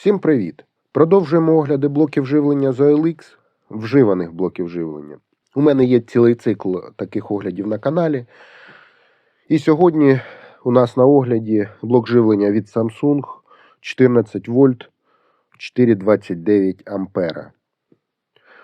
Всім привіт! Продовжуємо огляди блоків живлення з OLX, вживаних блоків живлення. У мене є цілий цикл таких оглядів на каналі. І сьогодні у нас на огляді блок живлення від Samsung 14 вольт 4,29 ампера.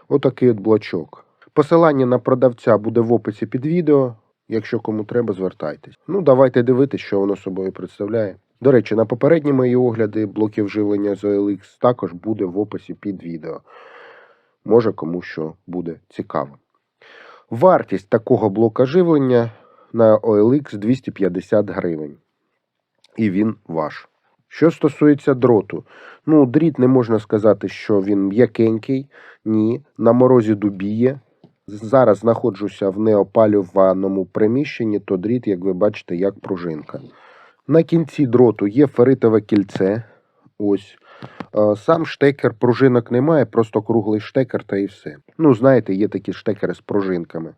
Отакий от блочок. Посилання на продавця буде в описі під відео. Якщо кому треба, звертайтесь. Ну, давайте дивитися, що воно собою представляє. До речі, на попередні мої огляди блоків живлення з OLX також буде в описі під відео. Може кому що буде цікаво. Вартість такого блока живлення на OLX 250 гривень. І він ваш. Що стосується дроту, ну, дріт не можна сказати, що він м'якенький. Ні, на морозі дубіє. Зараз знаходжуся в неопалюваному приміщенні, то дріт, як ви бачите, як пружинка. На кінці дроту є феритове кільце. Ось. Е, Сам штекер пружинок немає, просто круглий штекер та і все. Ну, знаєте, є такі штекери з пружинками.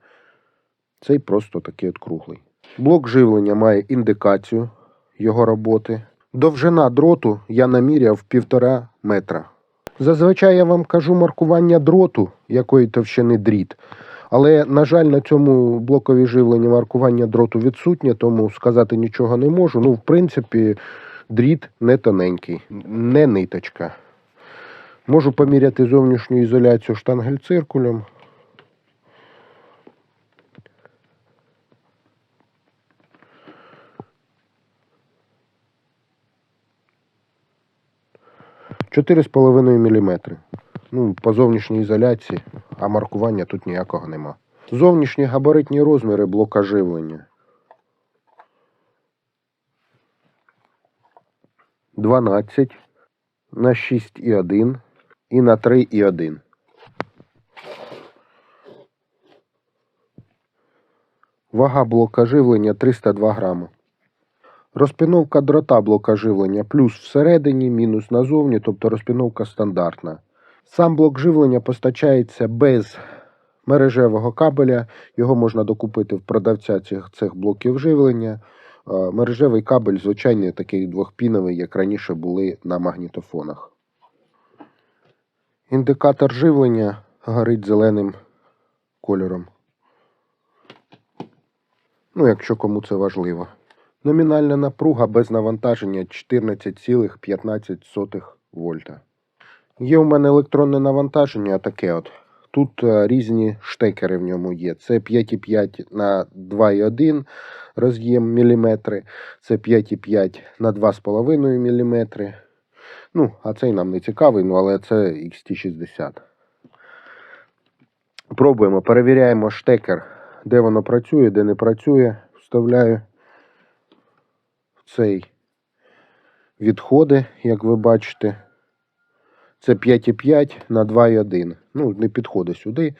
Цей просто такий от круглий. Блок живлення має індикацію його роботи. Довжина дроту я наміряв півтора метра. Зазвичай я вам кажу маркування дроту, якої товщини дріт. Але, на жаль, на цьому блокові живлення маркування дроту відсутнє, тому сказати нічого не можу. Ну, в принципі, дріт не тоненький, не ниточка. Можу поміряти зовнішню ізоляцію штангель-циркулем. Чотири з половиною міліметри. Ну, по зовнішній ізоляції, а маркування тут ніякого нема. Зовнішні габаритні розміри блока живлення. 12 на 6,1 і на 3,1. Вага блока живлення 302 грами. Розпіновка дрота блока живлення плюс всередині, мінус назовні, тобто розпіновка стандартна. Сам блок живлення постачається без мережевого кабеля. Його можна докупити в продавця цих, цих блоків живлення. Е, Мережевий кабель звичайний такий двохпіновий, як раніше були на магнітофонах. Індикатор живлення горить зеленим кольором. Ну, якщо кому це важливо. Номінальна напруга без навантаження 14,15 вольта. Є у мене електронне навантаження таке от. Тут е, різні штекери в ньому є. Це 5,5 на 2,1 роз'єм міліметри, це 5,5 на 2,5 міліметри. Ну, а цей нам не цікавий, ну але це XT60. Пробуємо, перевіряємо штекер, де воно працює, де не працює. Вставляю в цей відходи, як ви бачите. Це 5,5 на 2,1. Ну, не підходить сюди.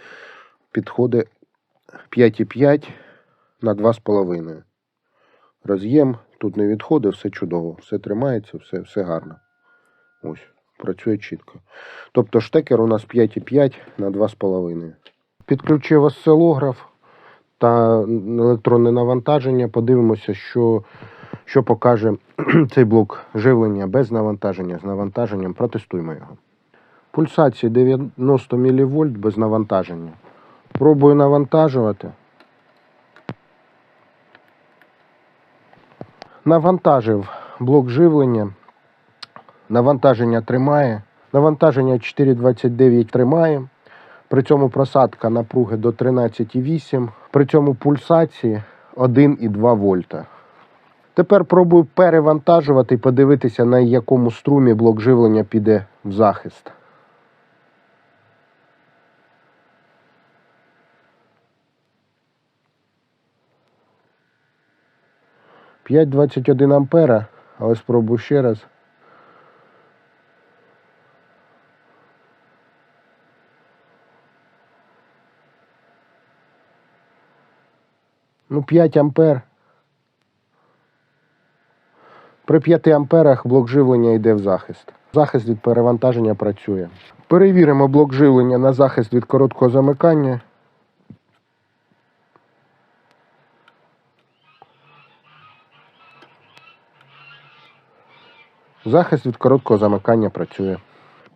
Підходить 5,5 на 2,5. Роз'єм, тут не відходить, все чудово. Все тримається, все, все гарно. Ось, працює чітко. Тобто штекер у нас 5,5 на 2,5. Підключив осцилограф та електронне навантаження. Подивимося, що, що покаже цей блок живлення без навантаження, з навантаженням. Протестуємо його. Пульсації 90 мВ без навантаження. Пробую навантажувати. Навантажив блок живлення. Навантаження тримає. Навантаження 4,29 тримає. При цьому просадка напруги до 13,8. При цьому пульсації 1,2 вольта. Тепер пробую перевантажувати і подивитися, на якому струмі блок живлення піде в захист. П'ять двадцять один ампера, але спробую ще раз. Ну, 5 ампер. При 5 амперах блок живлення йде в захист. Захист від перевантаження працює. Перевіримо блок живлення на захист від короткого замикання. Захист від короткого замикання працює.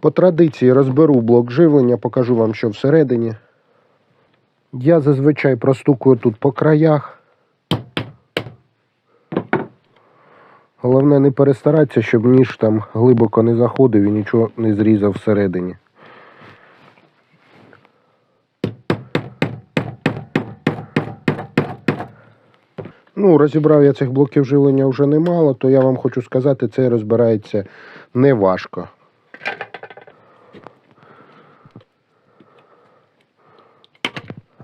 По традиції розберу блок живлення, покажу вам, що всередині. Я зазвичай простукую тут по краях. Головне не перестаратися, щоб ніж там глибоко не заходив і нічого не зрізав всередині. Ну, розібрав я цих блоків живлення вже немало, то я вам хочу сказати, це розбирається не важко.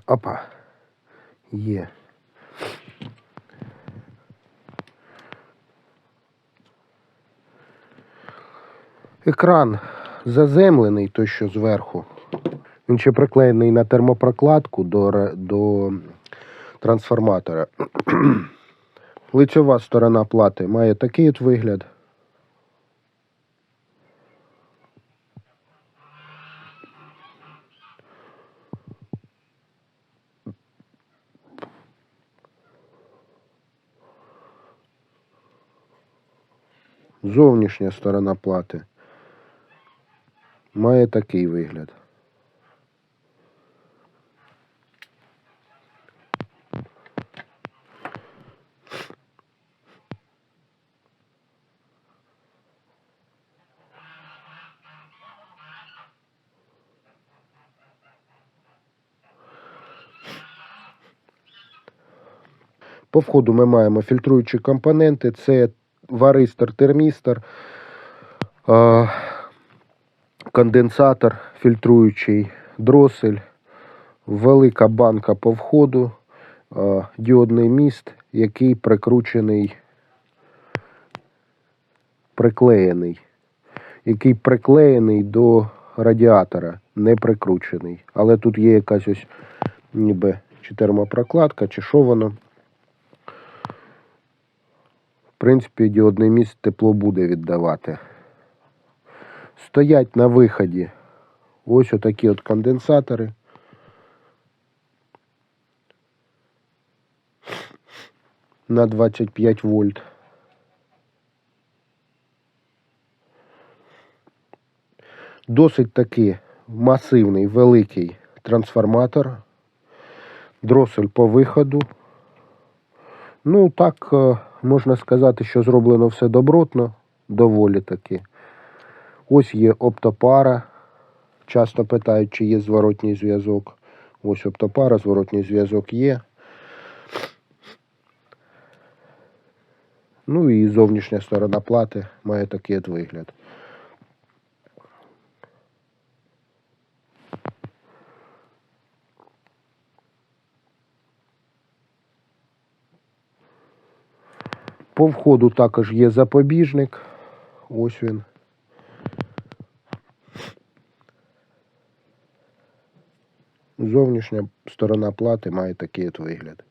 Опа. Є. Екран заземлений, той, що зверху. Він ще приклеєний на термопрокладку до, до трансформатора. Лицьова сторона плати має такий от вигляд. Зовнішня сторона плати має такий вигляд. По входу ми маємо фільтруючі компоненти. Це варистор, термістор, конденсатор, фільтруючий дросель, велика банка по входу, діодний міст, який прикручений, приклеєний, який приклеєний до радіатора, не прикручений. Але тут є якась ось ніби чи термопрокладка, чи що воно. Принципі, діодний міст тепло буде віддавати. Стоять на виході ось отакі от конденсатори. На 25 вольт. Досить таки масивний великий трансформатор. Дросель по виходу. Ну, так е, можна сказати, що зроблено все добротно, доволі таки. Ось є оптопара. Часто питають, чи є зворотній зв'язок. Ось оптопара, зворотній зв'язок є. Ну і зовнішня сторона плати має такий от вигляд. По входу також є запобіжник. Ось він. Зовнішня сторона плати має такий от вигляд.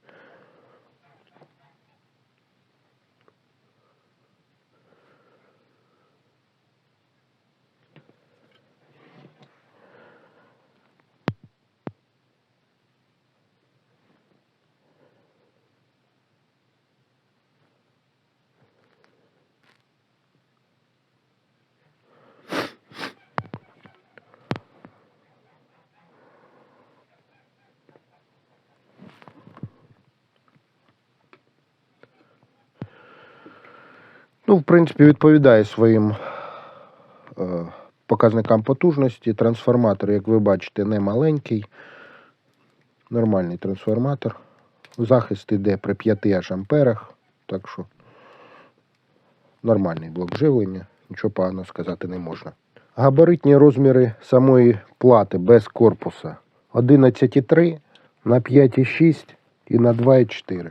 Ну, в принципі, відповідає своїм е, показникам потужності. Трансформатор, як ви бачите, не маленький. Нормальний трансформатор. Захист йде при 5 аж амперах. Так що нормальний блок живлення. Нічого поганого сказати не можна. Габаритні розміри самої плати без корпуса 11,3 на 5,6 і на 2,4.